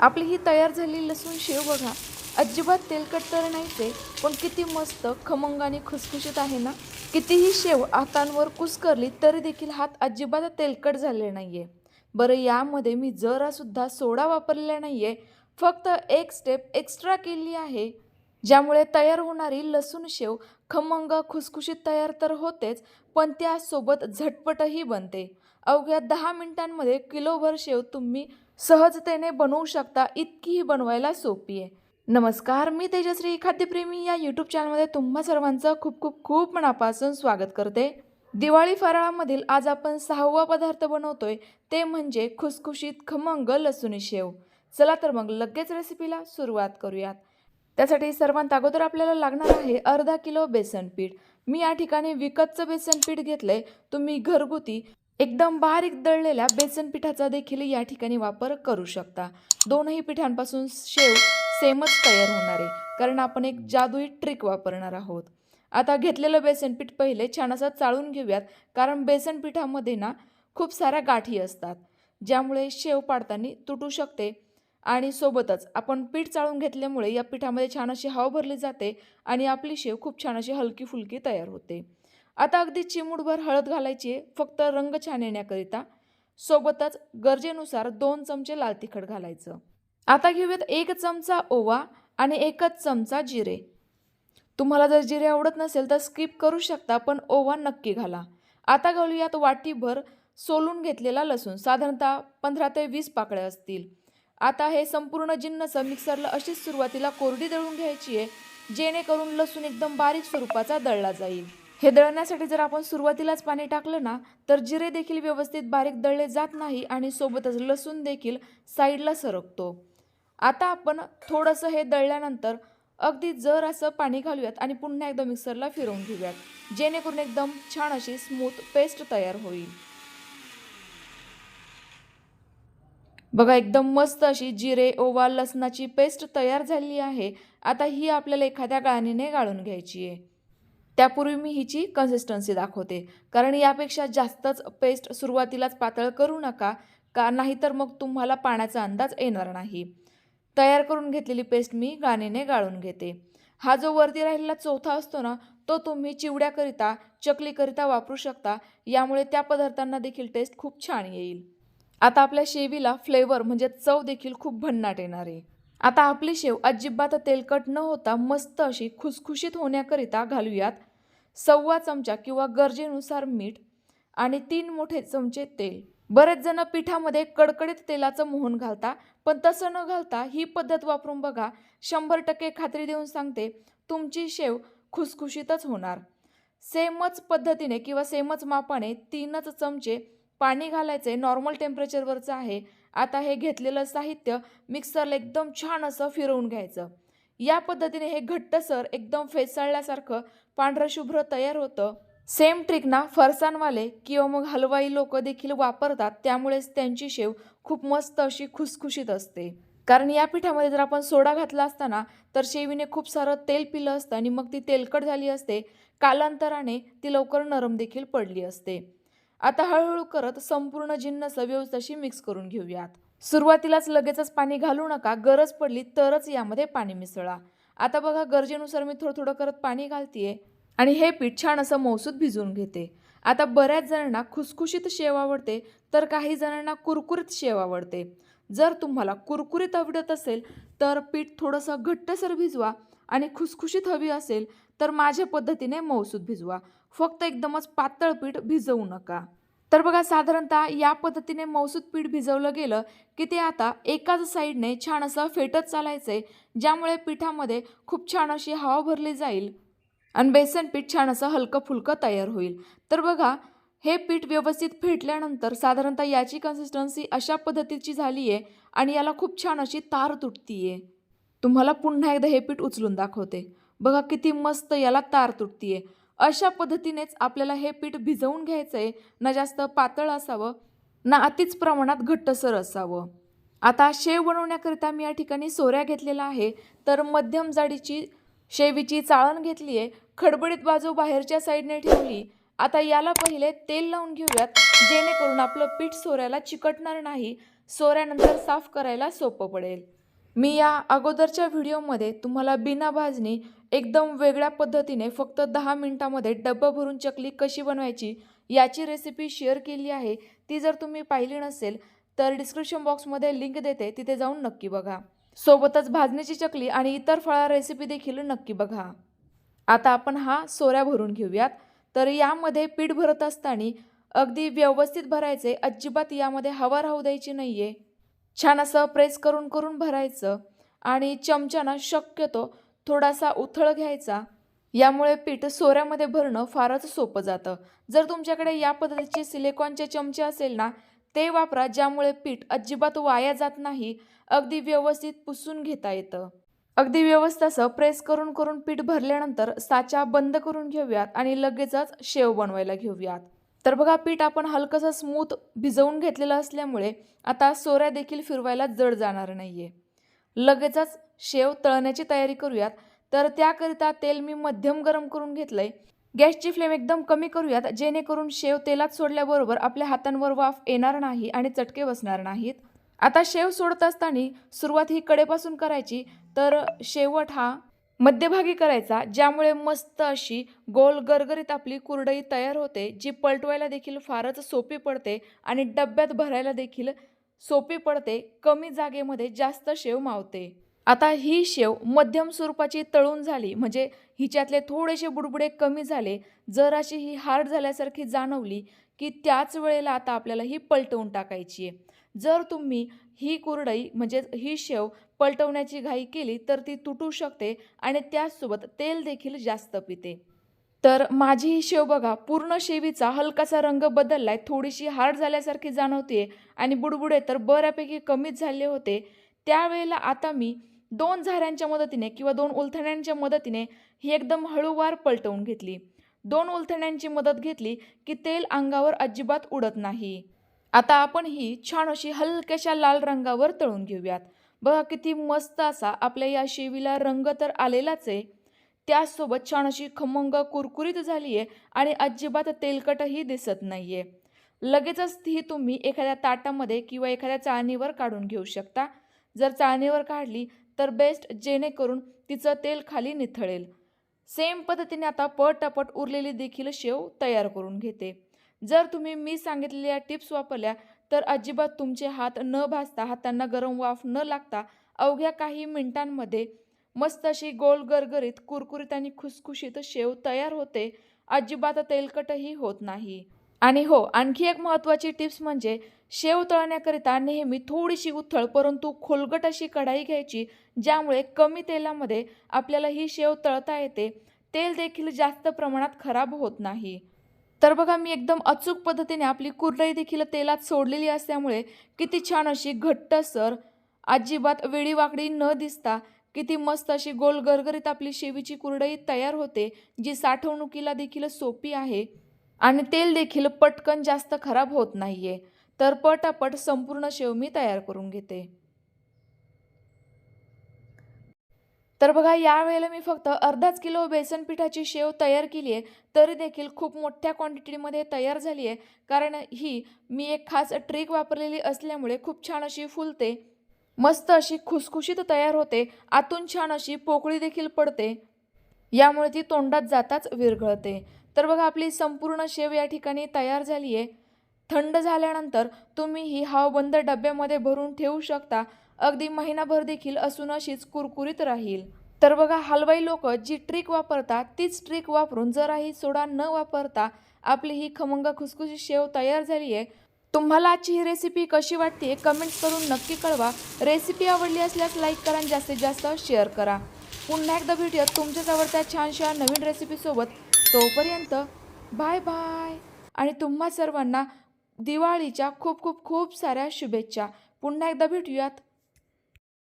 आपली ही तयार झालेली लसूण शेव बघा. अजिबात तेलकट तर नाहीच आहे पण किती मस्त खमंग आणि खुसखुशीत आहे ना? कितीही शेव हातांवर कुस्करली तरी देखील हात अजिबात तेलकट झाले नाही आहे बरं यामध्ये मी जरासुद्धा सोडा वापरलेला नाही आहे फक्त एक स्टेप एक्स्ट्रा केली आहे ज्यामुळे तयार होणारी लसूण शेव खमंग खुसखुशीत तयार तर होतेच पण त्यासोबत झटपटही बनते. अवघ्या दहा मिनिटांमध्ये किलोभर शेव तुम्ही सहजतेने बनवू शकता इतकीही बनवायला सोपी आहे. नमस्कार मी तेजश्री खाद्यप्रेमी या यूट्यूब चॅनलमध्ये तुम्हा सर्वांचं खूप खूप खूप मनापासून स्वागत करते. दिवाळी फराळामधील आज आपण सहावा पदार्थ बनवतोय ते म्हणजे खुसखुशीत खमंग लसूणी शेव. चला तर मग लगेच रेसिपीला सुरुवात करूयात. त्यासाठी सर्वांत अगोदर आपल्याला लागणार आहे अर्धा किलो बेसन पीठ मी या ठिकाणी विकतचं बेसन पीठ घेतलंय. तुम्ही घरगुती एकदम बारीक दळलेल्या बेसन पिठाचा देखील या ठिकाणी वापर करू शकता. दोनही पिठांपासून शेव सेमच तयार होणार आहे कारण आपण एक जादुई ट्रिक वापरणार आहोत. आता घेतलेलं बेसन पीठ पहिले छान असं चाळून घेऊयात कारण बेसन पिठामध्ये ना खूप साऱ्या गाठी असतात ज्यामुळे शेव पाडताना तुटू शकते आणि सोबतच आपण पीठ चाळून घेतल्यामुळे या पिठामध्ये छान अशी हवा भरली जाते आणि आपली शेव खूप छान अशी हलकी फुलकी तयार होते. आता अगदी चिमूटभर हळद घालायची आहे फक्त रंग छान येण्याकरिता. सोबतच गरजेनुसार दोन चमचे लाल तिखट घालायचं. आता घेऊयात एक चमचा ओवा आणि एकच चमचा जिरे. तुम्हाला जर जिरे आवडत नसेल तर स्किप करू शकता पण ओवा नक्की घाला. आता घालूयात वाटीभर सोलून घेतलेला लसूण साधारणतः पंधरा ते वीस पाकळ्या असतील. आता हे संपूर्ण जिन्नसं मिक्सरला अशीच सुरुवातीला कोरडी दळून घ्यायची आहे जेणेकरून लसूण एकदम बारीक स्वरूपाचा दळला जाईल. हे दळण्यासाठी जर आपण सुरुवातीलाच पाणी टाकलं ना तर जिरे देखील व्यवस्थित बारीक दळले जात नाही आणि सोबतच लसूण देखील साईडला सरकतो. आता आपण थोडंसं हे दळल्यानंतर अगदी जर असं पाणी घालूयात आणि पुन्हा एकदा मिक्सरला फिरवून घेऊयात जेणेकरून एकदम छान अशी स्मूथ पेस्ट तयार होईल. बघा एकदम मस्त अशी जिरे ओवा लसणाची पेस्ट तयार झाली आहे. आता ही आपल्याला एखाद्या गाळणीने गाळून घ्यायची आहे. त्यापूर्वी मी हिची कन्सिस्टन्सी दाखवते. कारण यापेक्षा जास्तच पेस्ट सुरुवातीलाच पातळ करू नका का नाहीतर मग तुम्हाला पाण्याचा अंदाज येणार नाही. तयार करून घेतलेली पेस्ट मी गाणीने गाळून घेते. हा जो वरती राहिलेला चौथा असतो ना तो तुम्ही चिवड्याकरिता चकलीकरिता वापरू शकता. यामुळे त्या पदार्थांना देखील टेस्ट खूप छान येईल. आता आपल्या शेवीला फ्लेवर म्हणजे चव देखील खूप भन्नाट येणार. आहे आता आपली शेव अजिबात तेलकट न होता मस्त अशी खुसखुशीत होण्याकरिता घालूयात. सव्वा चमचा किंवा गरजेनुसार मीठ आणि तीन मोठे चमचे तेल. बरेच जण पिठामध्ये कडकडीत तेलाचं मोहन घालता पण तसं न घालता ही पद्धत वापरून बघा शंभर टक्के खात्री देऊन सांगते तुमची शेव खुसखुशीतच होणार. सेमच पद्धतीने किंवा सेमच मापाने तीनच चमचे पाणी घालायचे नॉर्मल टेम्परेचरवरचं आहे. आता हे घेतलेलं साहित्य मिक्सरला एकदम छान असं फिरवून घ्यायचं. या पद्धतीने हे घट्टसर एकदम फेसाळल्यासारखं पांढरं शुभ्र तयार होतं. सेम ट्रिक ना फरसाणवाले किंवा मग हलवाई लोक देखील वापरतात त्यामुळेच त्यांची शेव खूप मस्त अशी खुसखुशीत असते. कारण या पिठामध्ये जर आपण सोडा घातला असताना तर शेवीने खूप सारं तेल पिलं असतं आणि मग ती तेलकट झाली असते. कालांतराने ती लवकर नरम देखील पडली असते. आता हळूहळू करत संपूर्ण जिन्नस व्यवस्थाशी मिक्स करून घेऊयात. सुरुवातीलाच लगेचच पाणी घालू नका गरज पडली तरच यामध्ये पाणी मिसळा. आता बघा गरजेनुसार मी थोडं थोडं करत पाणी घालतीये आणि हे पीठ छान असं मौसूद भिजवून घेते. आता बऱ्याच जणांना खुसखुशीत शेव आवडते तर काही जणांना कुरकुरीत शेव आवडते. जर तुम्हाला कुरकुरीत आवडत असेल तर पीठ थोडंसं घट्टसर भिजवा आणि खुसखुशीत हवी असेल तर माझ्या पद्धतीने मौसूद भिजवा. फक्त एकदमच पातळ पीठ भिजवू नका. तर बघा साधारणतः या पद्धतीने मौसूद पीठ भिजवलं गेलं की ते आता एकाच साईडने छान असं फेटत चालायचं आहे ज्यामुळे पिठामध्ये खूप छान अशी हवा भरली जाईल आणि बेसन पीठ छान असं हलकं फुलकं तयार होईल. तर बघा हे पीठ व्यवस्थित फेटल्यानंतर साधारणतः याची कन्सिस्टन्सी अशा पद्धतीची झाली आहे आणि याला खूप छान अशी तार तुटतीये. तुम्हाला पुन्हा एकदा हे पीठ उचलून दाखवते. बघा किती मस्त याला तार तुटतीये. अशा पद्धतीनेच आपल्याला हे पीठ भिजवून घ्यायचं आहे ना जास्त पातळ असावं ना अतिच प्रमाणात घट्टसर असावं. आता शेव बनवण्याकरिता मी या ठिकाणी सोऱ्या घेतलेला आहे. तर मध्यम जाडीची शेवीची चाळण घेतली आहे खडबडीत बाजू बाहेरच्या साईडने ठेवली. आता याला पहिले तेल लावून घेऊयात जेणेकरून आपलं पीठ सोऱ्याला चिकटणार नाही. सोऱ्यानंतर साफ करायला सोपं पडेल. मी या अगोदरच्या व्हिडिओमध्ये तुम्हाला बिना भाजणी एकदम वेगळ्या पद्धतीने फक्त दहा मिनटामध्ये डब्बा भरून चकली कशी बनवायची याची रेसिपी शेअर केली आहे. ती जर तुम्ही पाहिली नसेल तर डिस्क्रिप्शन बॉक्समध्ये लिंक देते. तिथे जाऊन नक्की बघा. सोबतच भाजणीची चकली आणि इतर फळा रेसिपी देखील नक्की बघा. आता आपण हा सोऱ्या भरून घेऊयात. तर यामध्ये पीठ भरत असताना अगदी व्यवस्थित भरायचे. अजिबात यामध्ये हवा राहू द्यायची नाही आहे छान असं प्रेस करून करून भरायचं आणि चमच्यानं शक्यतो थोडासा उथळ घ्यायचा. यामुळे पीठ सोऱ्यामध्ये भरणं फारच सोपं जातं. जर तुमच्याकडे या पद्धतीचे सिलिकॉनचे चमचे असेल ना ते वापरा ज्यामुळे पीठ अजिबात वाया जात नाही अगदी व्यवस्थित पुसून घेता येतं. अगदी व्यवस्थित असं प्रेस करून करून पीठ भरल्यानंतर साचा बंद करून घेऊयात आणि लगेचच शेव बनवायला घेऊयात. तर बघा पीठ आपण हलकंसं स्मूथ भिजवून घेतलेलं असल्यामुळे आता सोऱ्या देखील फिरवायला जड जाणार नाही आहे लगेचच शेव तळण्याची तयारी करूयात. तर त्याकरिता तेल मी मध्यम गरम करून घेतलं आहे गॅसची फ्लेम एकदम कमी करूयात जेणेकरून शेव तेलात सोडल्याबरोबर आपल्या हातांवर वाफ येणार नाही आणि चटके बसणार नाहीत. आता शेव सोडत असताना सुरुवात ही कडेपासून करायची तर शेवट हा मध्यभागी करायचा ज्यामुळे मस्त अशी गोल गरगरीत आपली कुरडई तयार होते जी पलटवायला देखील फारच सोपी पडते आणि डब्यात भरायला देखील सोपी पडते कमी जागेमध्ये जास्त शेव मावते. आता ही शेव मध्यम स्वरूपाची तळून झाली म्हणजे हिच्यातले थोडेसे बुडबुडे कमी झाले जर अशी ही हार्ड झाल्यासारखी जाणवली की त्याच वेळेला आता आपल्याला ही पलटवून टाकायची आहे. जर तुम्ही ही कुरडई म्हणजे ही शेव पलटवण्याची घाई केली तर ती तुटू शकते आणि त्याचसोबत तेल देखील जास्त पिते. तर माझी ही शेव बघा पूर्ण शेवीचा हलकासा रंग बदललाय थोडीशी हार्ड झाल्यासारखी जाणवते आणि बुडबुडे तर बऱ्यापैकी कमीच झाले होते. त्यावेळेला आता मी दोन झाऱ्यांच्या मदतीने किंवा दोन उलथण्यांच्या मदतीने ही एकदम हळूवार पलटवून घेतली. दोन उलथण्यांची मदत घेतली की तेल अंगावर अजिबात उडत नाही. आता आपण ही छान अशी हलक्याशा लाल रंगावर तळून घेऊयात. बघा किती मस्त असा आपल्या या शेवीला रंग तर आलेलाच आहे. त्याचसोबत छान अशी खमंग कुरकुरीत झाली आहे आणि अजिबात तेलकटही दिसत नाही आहे लगेचच ती तुम्ही एखाद्या ताटामध्ये किंवा एखाद्या चाळणीवर काढून घेऊ शकता. जर चाळणीवर काढली तर बेस्ट जेणेकरून तिचं तेल खाली निथळेल. सेम पद्धतीने आता पटापट उरलेली देखील शेव तयार करून घेते. जर तुम्ही मी सांगितलेल्या टिप्स वापरल्या तर अजिबात तुमचे हात न भाजता हातांना गरम वाफ न लागता अवघ्या काही मिनिटांमध्ये मस्त अशी गोल गरगरीत कुरकुरीत आणि खुसखुशीत शेव तयार होते. अजिबात तेलकटही होत नाही. आणि हो आणखी एक महत्त्वाची टिप्स म्हणजे शेव तळण्याकरिता नेहमी थोडीशी उथळ परंतु खोलगट अशी कढाई घ्यायची ज्यामुळे कमी तेलामध्ये आपल्याला ही शेव तळता येते. तेल देखील जास्त प्रमाणात खराब होत नाही. तर बघा मी एकदम अचूक पद्धतीने आपली कुरडई देखील तेलात सोडलेली असल्यामुळे किती छान अशी घट्टसर अजिबात वेडीवाकडी न दिसता किती मस्त अशी गोल गरगरीत आपली शेवीची कुरडई तयार होते जी साठवणुकीला देखील सोपी आहे. आणि तेल देखील पटकन जास्त खराब होत नाहीये. तर पटापट संपूर्ण शेव मी तयार करून घेते. तर बघा यावेळेला मी फक्त अर्धाच किलो बेसन पिठाची शेव तयार केली आहे तरी देखील खूप मोठ्या क्वांटिटीमध्ये तयार झाली आहे. कारण ही मी एक खास ट्रिक वापरलेली असल्यामुळे खूप छान अशी फुलते. मस्त अशी खुसखुशीत तयार होते. आतून छान अशी पोकळी देखील पडते. यामुळे ती तोंडात जाताच विरघळते. तर बघा आपली संपूर्ण शेव या ठिकाणी तयार झाली आहे. थंड झाल्यानंतर तुम्ही ही हवाबंद डब्यामध्ये भरून ठेवू शकता. अगदी महिनाभर देखील असून अशीच कुरकुरीत राहील. तर बघा हलवाई लोक जी ट्रिक वापरतात तीच ट्रिक वापरून जराही सोडा न वापरता आपली ही खमंग खुसखुशी शेव तयार झाली आहे. तुम्हाला आजची ही रेसिपी कशी वाटते कमेंट करून नक्की कळवा. रेसिपी आवडली असल्यास लाईक करा आणि जास्तीत जास्त शेअर करा. पुन्हा एकदा भेटूयात तुमच्याच आवडत्या छानशा नवीन रेसिपीसोबत तोपर्यंत बाय बाय आणि तुम्हा सर्वांना दिवाळीच्या खूप खूप खूप साऱ्या शुभेच्छा. पुन्हा एकदा भेटूयात.